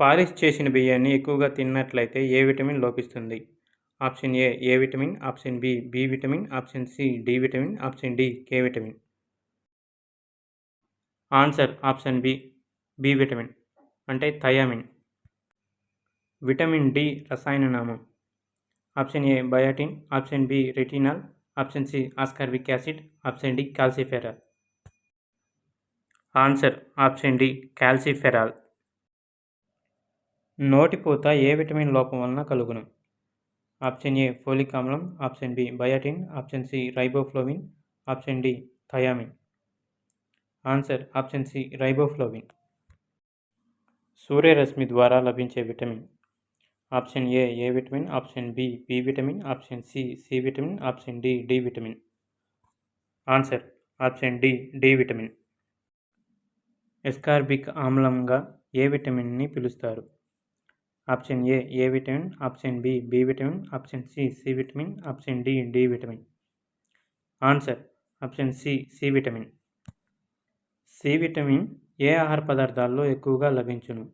Polish చేసిన బియ్యాన్ని ఎక్కువగా తిన్నట్లయితే ఏ vitamin లోపిస్తుంది? Option A A vitamin? Option B B vitamin? Option C D vitamin? Option D K vitamin? Answer option B B vitamin అంటే thiamine. Vitamin D రసాయన నామం. Option A biotin? Option B retinol? Option C ascorbic acid? Option D calciferol. Answer option D calciferol. నోటిపూత ఏ vitamin లోపం వలన కలుగును? Option A folic ఆమ్లం. Option B biotin. Option C riboflavin. Option D thiamine. Answer option C riboflavin. సూర్యరశ్మి ద్వారా లభించే vitamin. Option A A vitamin. Option B B vitamin. Option C C vitamin. Option D D vitamin. Answer option D D vitamin. Ascorbic ఆమ్లంగా ఏ విటమిన్ని పిలుస్తారు? Option A A vitamin option B B vitamin option C C vitamin option D D vitamin. Answer option C C vitamin. C vitamin ఏ ఆహార పదార్థాల్లో ఎక్కువగా లభించును?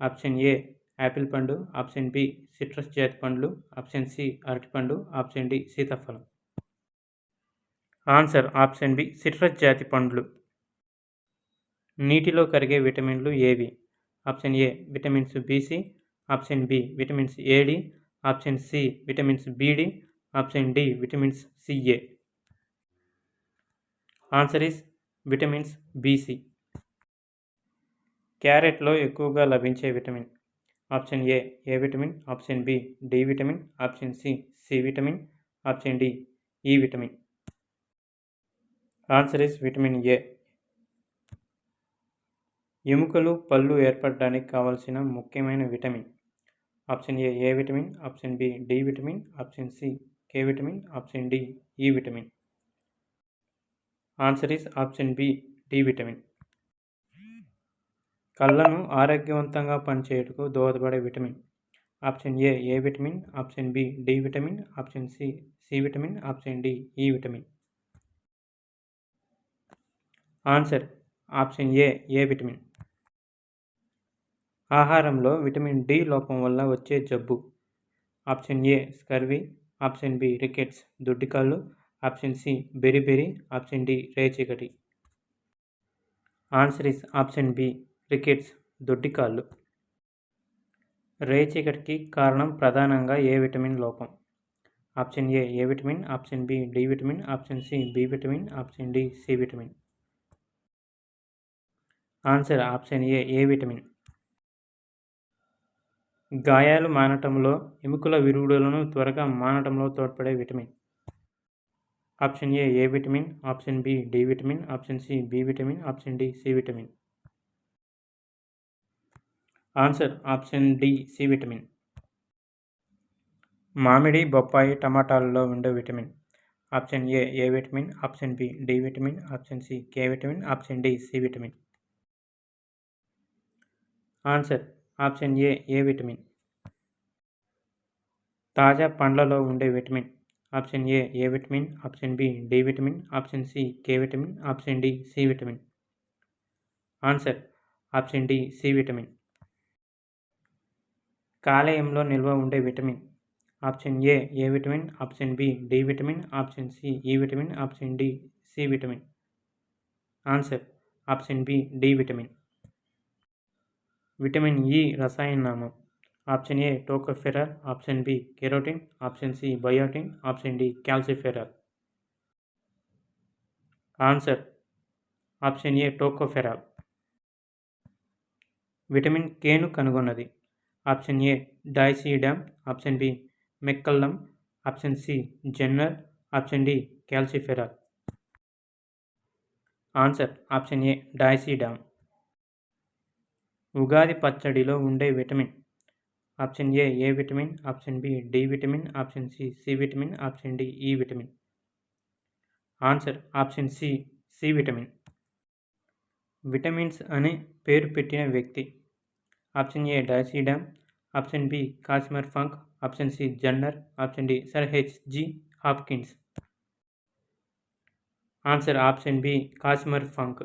Option A apple పండు option B citrus జాతి పండ్లు ఆప్షన్ సి అరటిపండు option D సీతాఫలం. Answer option B citrus జాతి పండ్లు. నీటిలో కరిగే విటమిన్లు ఏవి? Option A vitamins B C option B vitamins A D option C vitamins B D option D vitamins C A answer is vitamins B C క్యారెట్లో ఎక్కువగా లభించే vitamin. Option A A vitamin option B D vitamin option C C vitamin option D E vitamin. Answer is vitamin A. ఎముకలు పళ్ళు ఏర్పడడానికి కావలసిన ముఖ్యమైన vitamin. Option A A vitamin? Option B D vitamin. Option C K vitamin. Option D E vitamin. Answer is option B D vitamin. కళ్ళను ఆరోగ్యవంతంగా పనిచేయటకు దోహదపడే vitamin. Option A A vitamin? Option B D vitamin. Option C C vitamin. Option D E vitamin. Answer option A A vitamin. ఆహారంలో vitamin D లోపం వల్ల వచ్చే జబ్బు. Option A scurvy option B rickets దొడ్డికాళ్ళు option C beriberi option D రేచీకటి answer is option B rickets దొడ్డికాళ్ళు. రేచీకటికి కారణం ప్రధానంగా ఏ vitamin లోపం? Option A A vitamin option B D vitamin option C B vitamin option D C vitamin. Answer option A A vitamin? గాయాలు మానటంలో ఎముకల విరుగుడులను త్వరగా మానటంలో తోడ్పడే vitamin. Option A A vitamin option B D vitamin option C B vitamin option D C vitamin. Answer option D C vitamin. మామిడి బొప్పాయి టమాటాలలో ఉండే vitamin. Option A A vitamin option B D vitamin option C K vitamin option D C vitamin. Answer option A A vitamin? తాజా పండ్లలో ఉండే vitamin. Option A A vitamin? Option B D vitamin. Option C K vitamin. Option D C vitamin. Answer option D C vitamin. కాలేయంలో నిల్వ ఉండే vitamin. Option A A vitamin? Option B D vitamin. Option C E vitamin. Option D C vitamin. Answer option B D vitamin. Vitamin e E రసాయన నామం option A tocopherol option B carotene option C biotin option D calciferol answer option A tocopherol. Vitamin కేను కనుగొన్నది. Option A Doisy Dam option B McCollum option C Jenner option D calciferol answer option A Doisy Dam. Ugadi పచ్చడిలో ఉండే vitamin. Option A A vitamin. Option B D vitamin. Option C C vitamin. Option D E vitamin. Answer option C C vitamin. Vitamins అనే పేరు పెట్టిన వ్యక్తి. Option A Doisy Dam option B Casimir Funk. Option C Jenner option D sir H G Hopkins. Answer option B Casimir Funk.